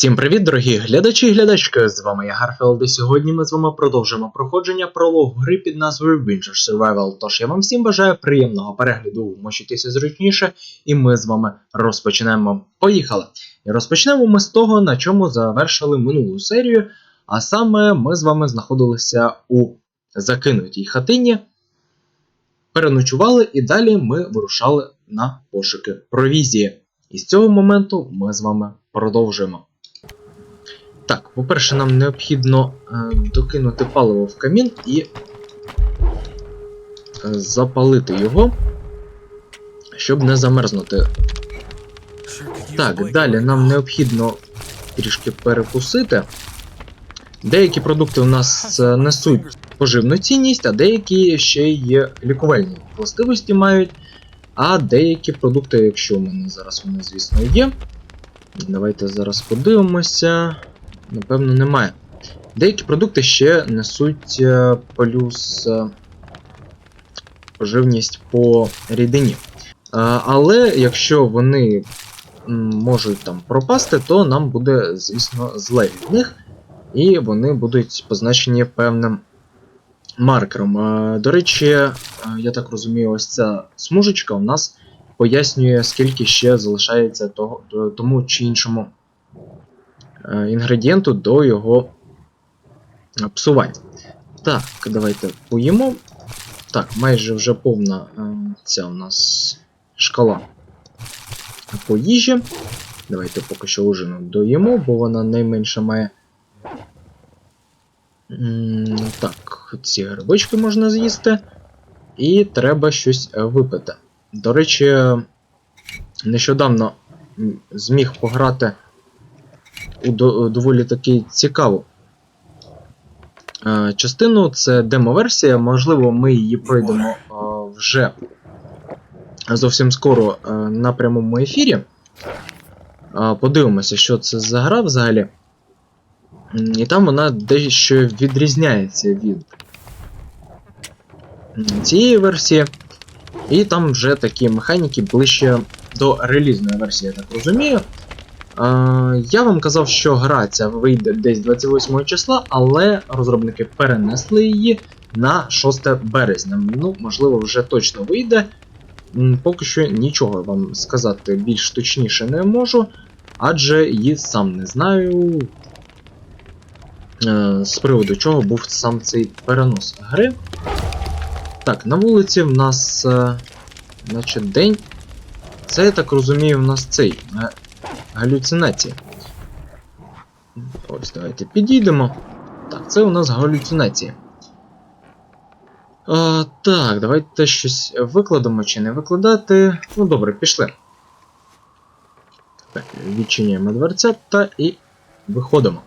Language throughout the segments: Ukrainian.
Всім привіт, дорогі глядачі і глядачки! З вами я Гарфілд, і сьогодні ми з вами продовжимо проходження прологу гри під назвою Winter Survival. Тож я вам всім бажаю приємного перегляду, мочитися зручніше, і ми з вами розпочнемо. Поїхали! І розпочнемо ми з того, на чому завершили минулу серію, а саме ми з вами знаходилися у закинутій хатині, переночували і далі ми вирушали на пошуки провізії. І з цього моменту ми з вами продовжуємо. Так, по-перше, нам необхідно е, докинути паливо в камін і е, запалити його, щоб не замерзнути. Так, далі нам необхідно трішки перекусити. Деякі продукти у нас е, несуть поживну цінність, а деякі ще є лікувальні властивості мають. А деякі продукти, якщо у мене зараз вони, звісно, є. Давайте зараз подивимося. Напевно, немає. Деякі продукти ще несуть е, плюс е, поживність по рідині. Е, Але якщо вони можуть там пропасти, то нам буде, звісно, зле від них, і вони будуть позначені певним маркером. До речі, я так розумію, ось ця смужечка у нас пояснює, скільки ще залишається того, тому чи іншому інгредієнту до його е, псування. Так, давайте поїмо. Так, майже вже повна е, ця у нас шкала по їжі. Давайте поки що ужину доїмо, бо вона найменше має. Так, ці грибочки можна з'їсти. І треба щось е, випити. До речі, нещодавно зміг пограти доволі таки цікаву е, частину. Це демо-версія. Можливо, ми її пройдемо вже зовсім скоро е, на прямому ефірі. Е, Подивимося, що це за гра взагалі. І там вона дещо відрізняється від цієї версії. І там вже такі механіки ближче до релізної версії, я так розумію. Е, я вам казав, що гра ця вийде десь 28 числа, але розробники перенесли її на 6 березня. Ну, можливо, вже точно вийде. Поки що нічого вам сказати більш точніше не можу, адже її сам не знаю. е, З приводу чого був сам цей перенос гри. Так, на вулиці в нас. е, Наче день. Це, я так розумію, в нас цей. Галюцинація. Ось, давайте підійдемо. Так, це у нас галюцинація. А, так, давайте щось викладемо чи не викладати. Ну добре, пішли. Так, відчиняємо дверця та і виходимо.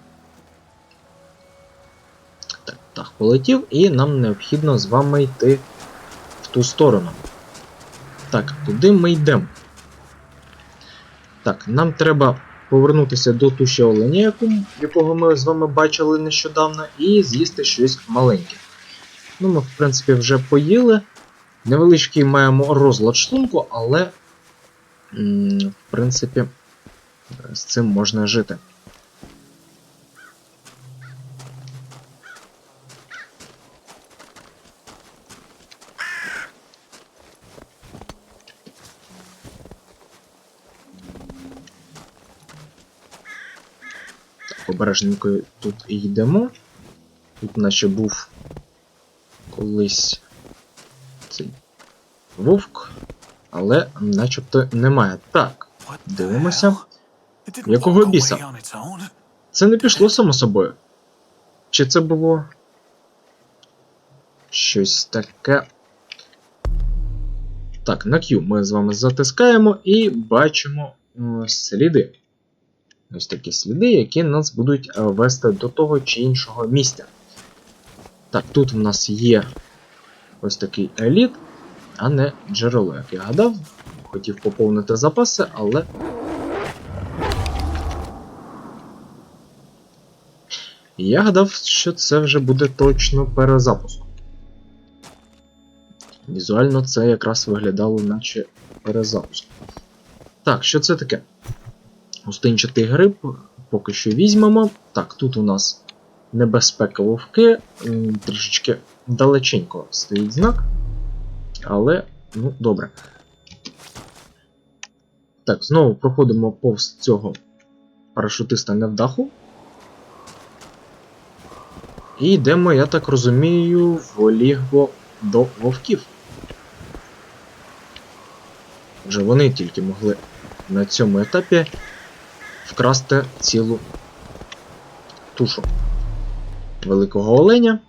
Так, так, полетів, і нам необхідно з вами йти в ту сторону. Так, туди ми йдемо. Так, нам треба повернутися до туші оленя, якого ми з вами бачили нещодавно, і з'їсти щось маленьке. Ну, ми, в принципі, вже поїли. Невеличкий маємо розлад шлунку, але, в принципі, з цим можна жити. Обережненько тут і йдемо. Тут наче був колись цей вовк, але начебто немає. Так, дивимося. Якого біса? Це не пішло само собою. Чи це було щось таке? Так, на Q ми з вами затискаємо і бачимо е, сліди. Ось такі сліди, які нас будуть е, вести до того чи іншого місця. Так, тут в нас є ось такий еліт, а не джерело, як я гадав. Хотів поповнити запаси, але. Я гадав, що це вже буде точно перезапуск. Візуально це якраз виглядало, наче перезапуск. Так, що це таке? Густинчатий гриб поки що візьмемо. Так, тут у нас небезпека вовки. Трішечки далеченько стоїть знак. Але, ну, добре. Так, знову проходимо повз цього парашутиста невдаху. І йдемо, я так розумію, в лігво до вовків. Вже вони тільки могли на цьому етапі вкрасти цілу тушу великого оленя.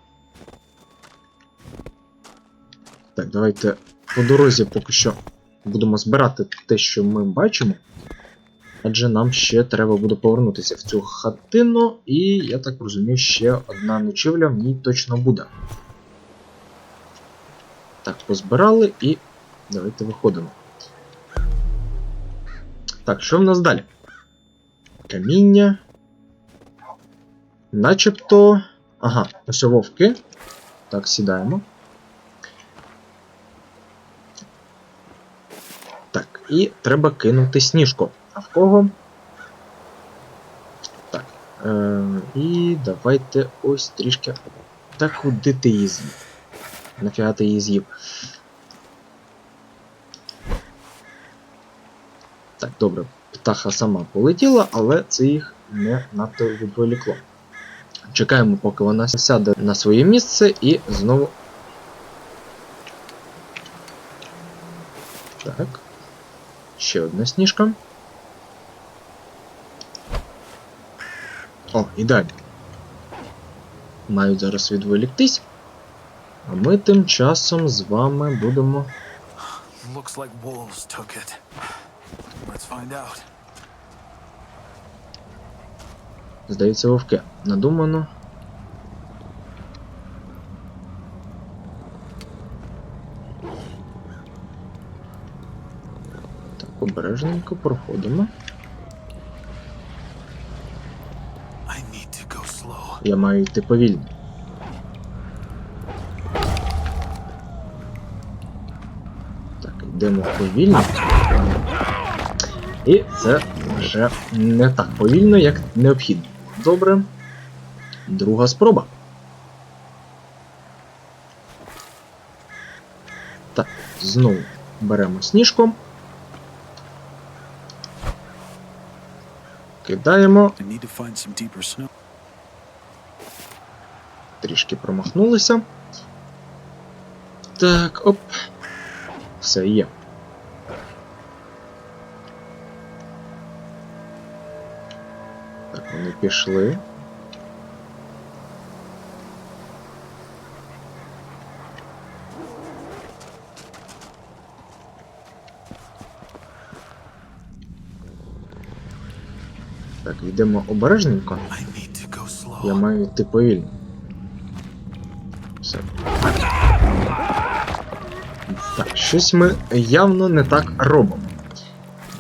Так, давайте по дорозі поки що будемо збирати те, що ми бачимо. Адже нам ще треба буде повернутися в цю хатину, і я так розумію, ще одна ночівля в ній точно буде. Так, позбирали і давайте виходимо. Так, що в нас далі? Каміння. Начебто. Ага, ось вовки. Так, сідаємо. Так, і треба кинути сніжку. А в кого? Так. Е, і давайте ось трішки. Так куди ти її з'їв? Нафіга ти її з'їв? Так, добре. Птаха сама полетіла, але це їх не надто відволікло. Чекаємо, поки вона сяде на своє місце і знову. Так. Ще одна сніжка. О, ідеально. Мають зараз відволіктись. А ми тим часом з вами будемо. Здається, вовки. Надумано. Так, обережненько проходимо. Я маю йти повільно. Так, йдемо повільно. І це вже не так повільно, як необхідно. Добре. Друга спроба. Так, знову беремо сніжку. Кидаємо. Трішки промахнулися. Так, оп. Все є. Так, вони пішли. Так, йдемо обережненько. Я маю йти повільно. Все. Так, щось ми явно не так робимо.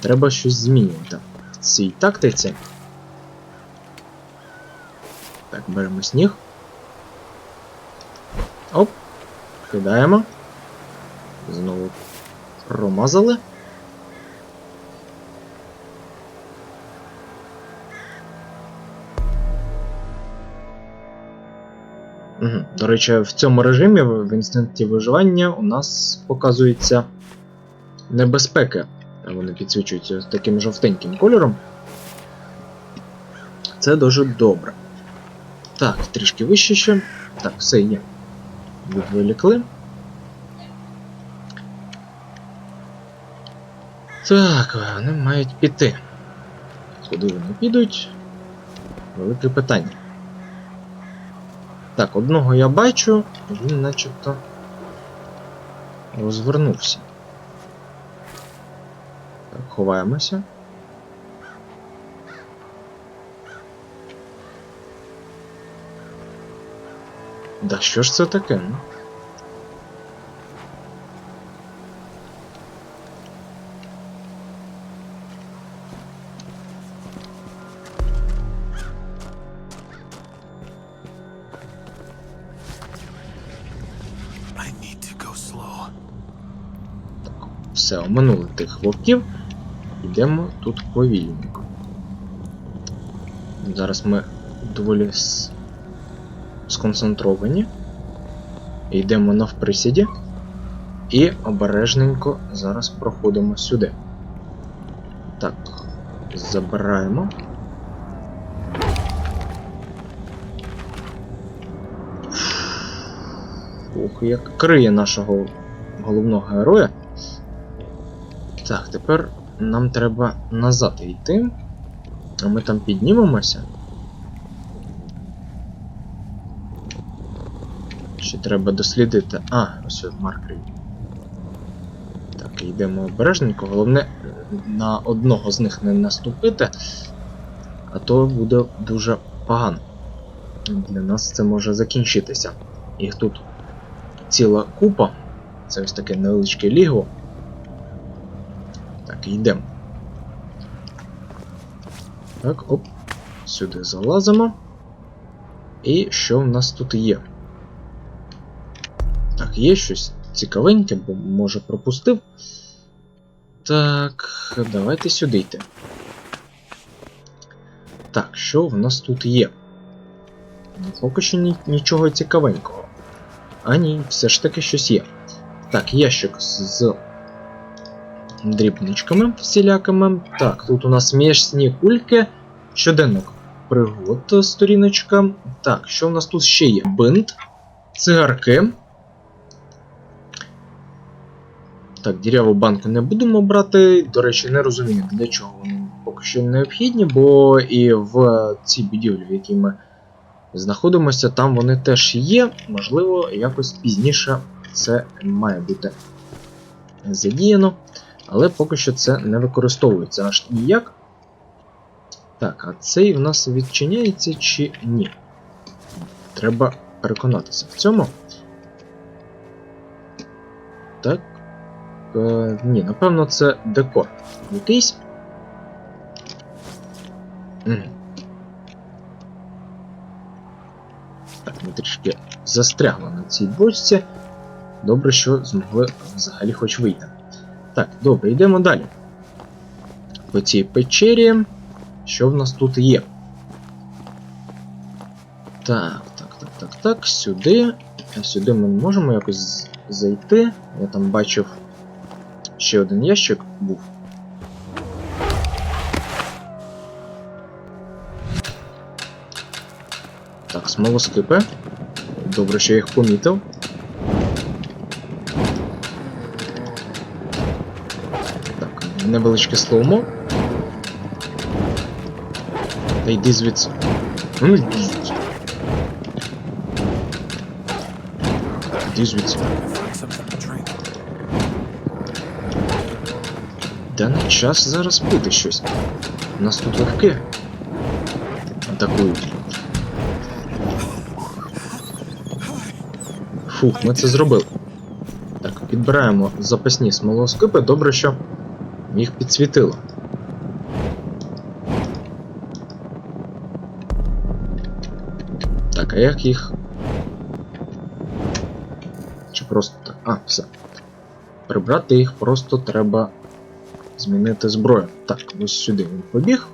Треба щось змінювати в цій тактиці. Беремо сніг. Оп. Кидаємо. Знову промазали. До речі, в цьому режимі в інстинкті виживання у нас показуються небезпеки. Вони підсвічуються таким жовтеньким кольором. Це дуже добре. Так, трішки вище ще. Так, все є. Відволікли. Так, вони мають піти. Куди вони підуть? Велике питання. Так, одного я бачу, він начебто розвернувся. Так, ховаємося. Да що ж це таке? ну? Slow. Все, оминули тих вовків. Йдемо тут повільненько. Зараз ми доволі сконцентровані. Йдемо навприсіді. І обережненько зараз проходимо сюди. Так, забираємо. Ух, як криє нашого головного героя. Так, тепер нам треба назад йти. А ми там піднімемося. Ще треба дослідити. А, ось от маркери. Так, йдемо обережненько. Головне на одного з них не наступити, а то буде дуже погано. Для нас це може закінчитися. Їх тут ціла купа. Це ось таке невеличке ліго. Так, йдемо. Так, оп. Сюди залазимо. І що в нас тут є? Так, є щось цікавеньке, бо може пропустив. Так, давайте сюди йти. Так, що в нас тут є? Поки що ні- нічого цікавенького. А ні, все ж таки щось є. Так, ящик з дрібничками всілякими. Так, тут у нас м'ясні кульки, щоденник пригод сторіночка. Так, що в нас тут ще є? Бинт, цигарки. Так, діряву банку не будемо брати. До речі, не розумію, для чого вони поки що необхідні, бо і в цій будівлі, в якій ми знаходимося, там вони теж є. Можливо, якось пізніше це має бути задіяно. Але поки що це не використовується аж ніяк. Так, а цей в нас відчиняється чи ні? Треба переконатися в цьому. Так. Е, ні, напевно, це декор якийсь. Так, ми трішки застрягли на цій бочці. Добре, що змогли взагалі хоч вийти. Так, добре, йдемо далі. По цій печері. Що в нас тут є? Так, так, так, так, так, сюди. А сюди ми можемо якось зайти. Я там бачив ще один ящик був. Так, смолоскипи. Добре, що я їх помітив. Так, невеличке слоумо. Та йди звідси. Ну, йди звідси. Та не час зараз пити щось. У нас тут легке. Атакують. Фух, ми це зробили. Так, підбираємо запасні смолоскипи. Добре, що їх підсвітило. Так, а як їх. Чи просто так. А, все. Прибрати їх просто треба змінити зброю. Так, ось сюди він побіг.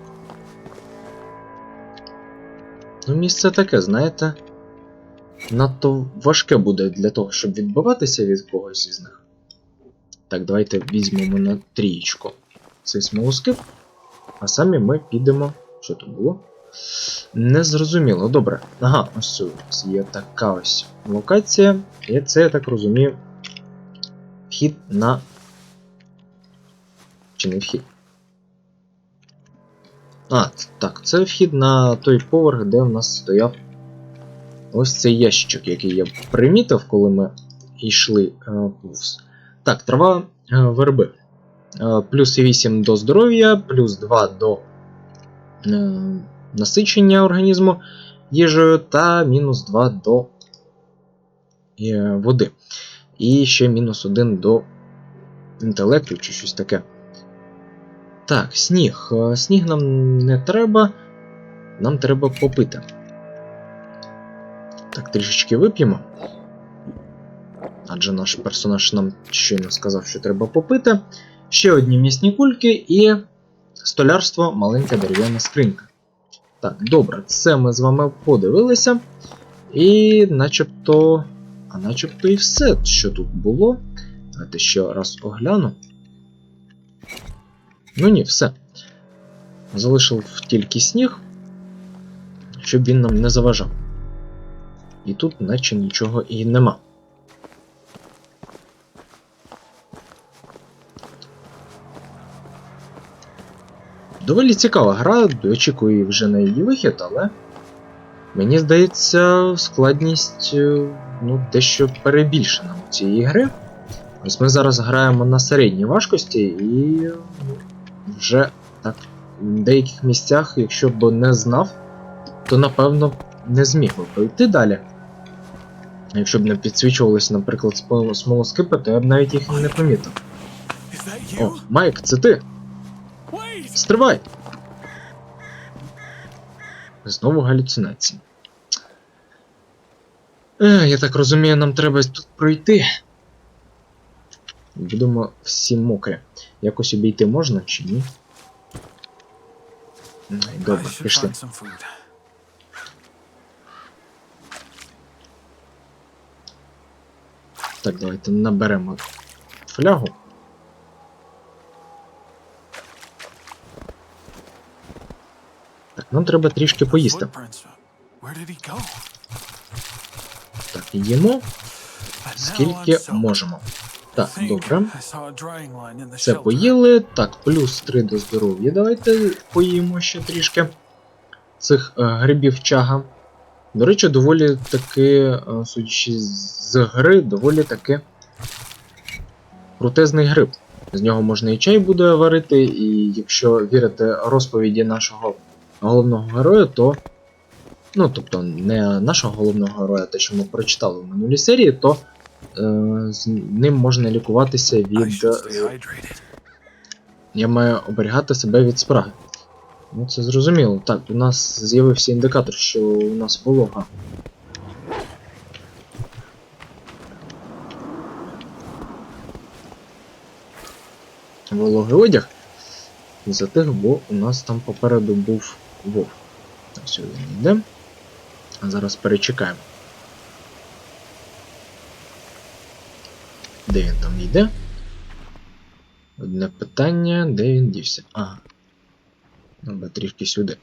Ну, місце таке, знаєте. Надто важке буде для того, щоб відбиватися від когось із них. Так, давайте візьмемо на трієчку цей смолоскип. А самі ми підемо. Що тут було? Незрозуміло, добре. Ага, ось тут є така ось локація. І це, я так розумію, вхід на чи вхід? А, так, це вхід на той поверх, де в нас стояв ось цей ящичок, який я примітив, коли ми йшли е, повз. Так, трава е, верби. Е, плюс 8 до здоров'я, плюс 2 до е, насичення організму їжею та мінус 2 до е, води. І ще мінус 1 до інтелекту чи щось таке. Так, сніг. Е, Сніг нам не треба. Нам треба попити. Так, трішечки вип'ємо. Адже наш персонаж нам щойно сказав, що треба попити. Ще одні м'ясні кульки і столярство маленька дерев'яна скринька. Так, добре, це ми з вами подивилися. І начебто. А начебто і все, що тут було. Давайте ще раз огляну. Ну ні, все. Залишив тільки сніг, щоб він нам не заважав. І тут наче нічого і нема. Доволі цікава гра, очікую вже на її вихід, але мені здається, складність е, ну, дещо перебільшена у цієї гри. Ось ми зараз граємо на середній важкості і вже так в деяких місцях, якщо б не знав, то напевно не зміг би пройти далі. Якщо б не підсвічувалися, наприклад, смол- смолоскипи, то я б навіть їх і не помітив. О, Майк, це ти! Стривай! Знову галюцинації. Е, я так розумію, нам треба тут пройти. Будемо всі мокрі. Якось обійти можна чи ні? Добре, пішли. Так, давайте наберемо флягу. Так, нам треба трішки поїсти. Так, їмо скільки можемо. Так, добре. Це поїли. Так, плюс 3 до здоров'я. Давайте поїмо ще трішки цих е, грибів чага. До речі, доволі таки, е, судячи з гри, доволі таки крутезний гриб. З нього можна і чай буде варити, і якщо вірити розповіді нашого головного героя, то. Ну, тобто, не нашого головного героя, те, що ми прочитали в минулій серії, то з ним можна лікуватися від е, я маю оберігати себе від спраги. Ну, це зрозуміло. Так, у нас з'явився індикатор, що у нас волога. Вологий одяг. За тих, бо у нас там попереду був. Так, сюди не йде. А зараз перечекаємо. Де він там йде? Одне питання, де він дівся? Ага. Треба трішки сюди.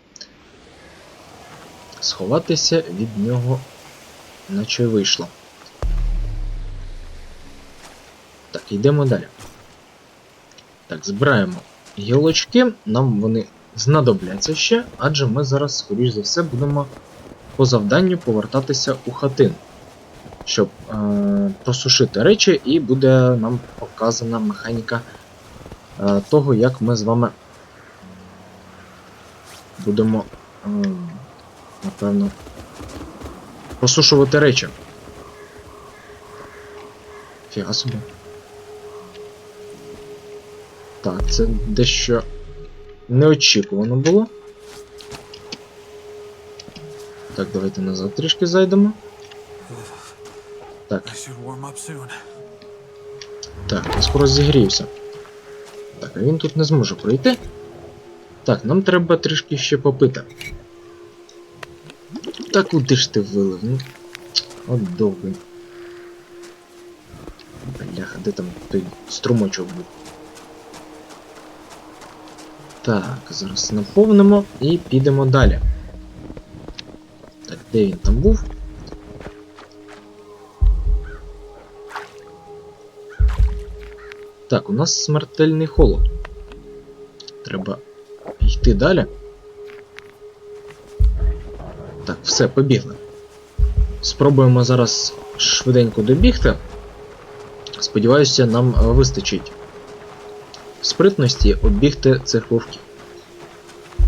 Сховатися від нього, наче вийшло. Так, йдемо далі. Так, збираємо гілочки, нам вони знадобляться ще, адже ми зараз, скоріш за все, будемо по завданню повертатися у хатин, щоб е- просушити речі, і буде нам показана механіка е, того, як ми з вами будемо, е, напевно, просушувати речі. Фіга собі. Так, це дещо неочікувано було. Так, давайте назад трішки зайдемо. Так. Так, я скоро зігрівся. Так, а він тут не зможе пройти. Так, нам треба трішки ще попити. Та куди ж ти вилив? Ну. От довгий. Бляха, де там той струмочок був? Так, зараз наповнимо і підемо далі. Так, де він там був? Так, у нас смертельний холод. Треба йти далі. Так, все, побігли. Спробуємо зараз швиденько добігти. Сподіваюся, нам е, вистачить спритності оббігти цих вовків.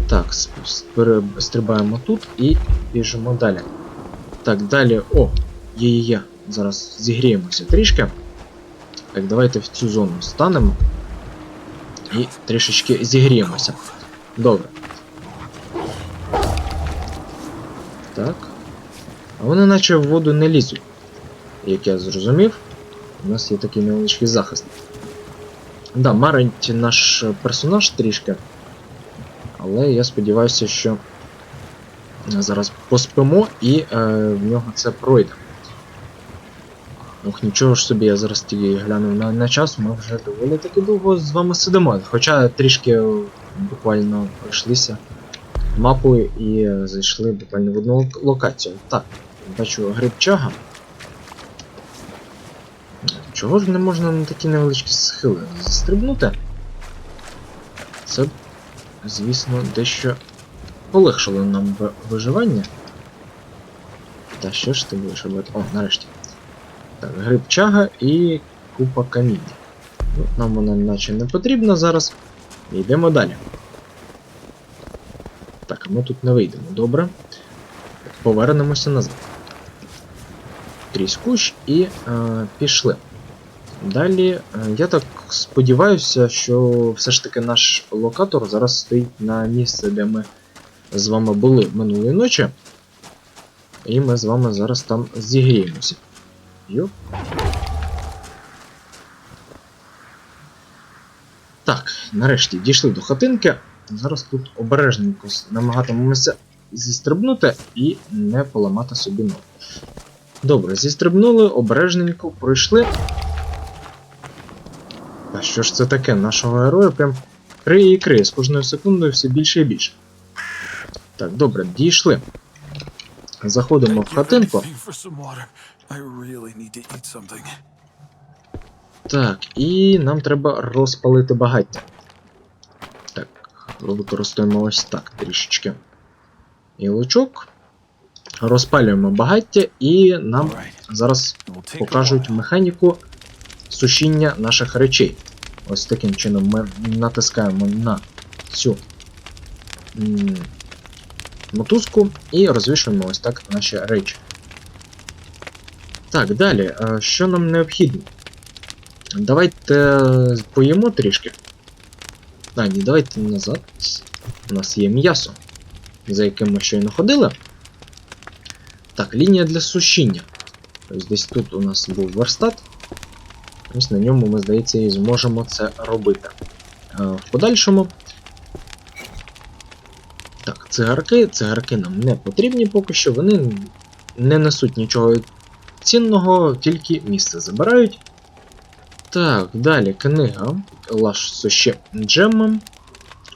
Так, стрибаємо тут і біжимо далі. Так, далі. О, є-є-є. Зараз зігріємося трішки. Так, давайте в цю зону станемо. І трішечки зігріємося. Добре. Так. А вони наче в воду не лізуть. Як я зрозумів, у нас є такий невеличкий захист. Да, марить наш персонаж трішки. Але я сподіваюся, що Зараз поспимо і е, в нього це пройде. Ох, нічого ж собі, я зараз тільки глянув на, на час, ми вже доволі таки довго з вами сидимо. Хоча трішки е, буквально пройшлися мапою і е, зайшли буквально в одну локацію. Так, бачу грибчага. Чого ж не можна на такі невеличкі схили застрибнути? Це, звісно, дещо полегшило нам виживання. Та що ж ти будеш робити? О, нарешті. Так, грибчага і купа каміння. Ну, нам вона наче не потрібна зараз. Йдемо далі. Так, ми тут не вийдемо, добре. Повернемося назад. Крізь кущ і е, пішли. Далі, е, я так сподіваюся, що все ж таки наш локатор зараз стоїть на місці, де ми з вами були минулої ночі. І ми з вами зараз там зігріємося. Йоп. Так, нарешті дійшли до хатинки. Зараз тут обережненько намагатимемося зістрибнути і не поламати собі ногу. Добре, зістрибнули, обережненько пройшли. Та що ж це таке? Нашого героя прям криє і криє з кожною секундою все більше і більше. Так, добре, дійшли. Заходимо в хатинку. I really need to eat something. Так, і нам треба розпалити багаття. Так, використаємо ось так трішечки. І лучок. Розпалюємо багаття, і нам зараз покажуть механіку сушіння наших речей. Ось таким чином ми натискаємо на цю мотузку і розвішуємо ось так наші речі. Так, далі, що нам необхідно? Давайте поїмо трішки. А, ні, давайте назад. У нас є м'ясо, за яким ми щойно ходили. Так, лінія для сушіння. Ось десь тут у нас був верстат. Ось на ньому ми, здається, і зможемо це робити. В подальшому. Так, цигарки. Цигарки нам не потрібні поки що, вони не несуть нічого цінного, тільки місце забирають. Так, далі книга. Лаш ще джемом.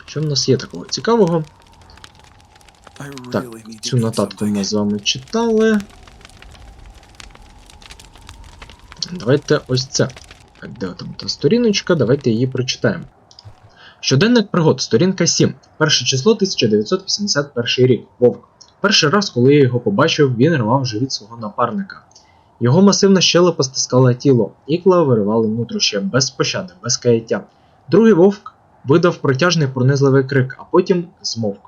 Що в нас є такого цікавого? Так, Цю нотатку ми з вами читали. Давайте ось це. Так, де там та сторіночка? Давайте її прочитаємо. Щоденник пригод, сторінка 7. Перше число 1981 рік. Вовк. Перший раз, коли я його побачив, він рвав живіт свого напарника. Його масивна щелепа стискала тіло, ікла виривали нутрощі без пощади, без каяття. Другий вовк видав протяжний пронизливий крик, а потім змовк.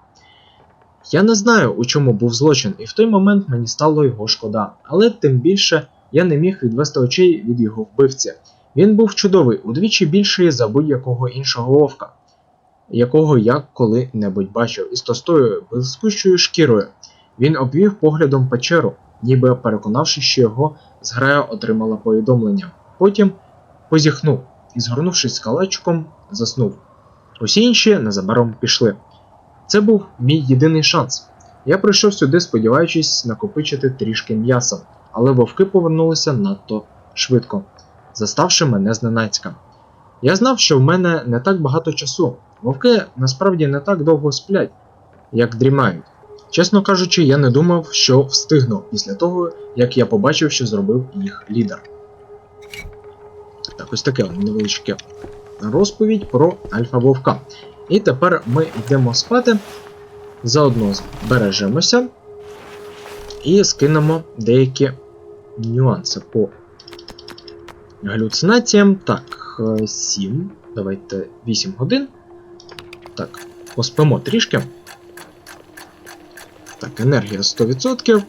Я не знаю, у чому був злочин, і в той момент мені стало його шкода, але тим більше я не міг відвести очей від його вбивці. Він був чудовий, удвічі більший за будь-якого іншого вовка, якого я коли-небудь бачив, із тостою блискучою шкірою. Він обвів поглядом печеру, ніби переконавши, що його зграя отримала повідомлення. Потім позіхнув і, згорнувшись калачиком, заснув. Усі інші незабаром пішли. Це був мій єдиний шанс. Я прийшов сюди, сподіваючись накопичити трішки м'яса, але вовки повернулися надто швидко, заставши мене зненацька. Я знав, що в мене не так багато часу. Вовки насправді не так довго сплять, як дрімають. Чесно кажучи, я не думав, що встигну після того, як я побачив, що зробив їх лідер. Так, ось таке невеличке розповідь про Альфа Вовка. І тепер ми йдемо спати, заодно збережемося і скинемо деякі нюанси по галюцинаціям. Так, 7. Давайте 8 годин. Так, поспимо трішки. Так, енергія 100%.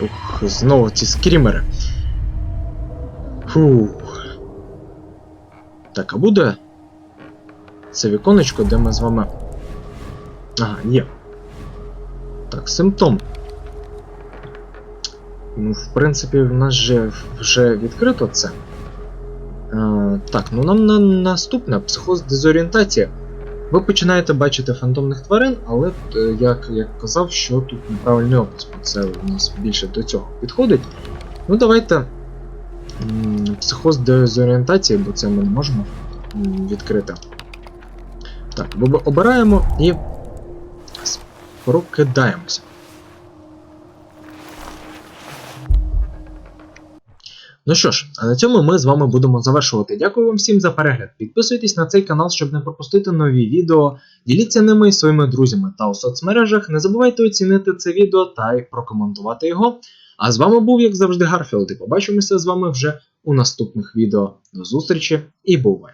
Ух, знову ці скрімери. Фух. Так, а буде це віконечко, де ми з вами. Ага, є. Так, симптом. Ну, в принципі, в нас же вже відкрито це. Е, так, ну нам на наступне психоз дезорієнтація. Ви починаєте бачити фантомних тварин, але е, як я казав, що тут неправильний опис, бо це у нас більше до цього підходить. Ну давайте психоз дезорієнтації, бо це ми не можемо відкрити. Так, обираємо і прокидаємося. Ну що ж, а на цьому ми з вами будемо завершувати. Дякую вам всім за перегляд. Підписуйтесь на цей канал, щоб не пропустити нові відео. Діліться ними своїми друзями та у соцмережах. Не забувайте оцінити це відео та прокоментувати його. А з вами був, як завжди, Гарфілд, і побачимося з вами вже у наступних відео. До зустрічі і бувай!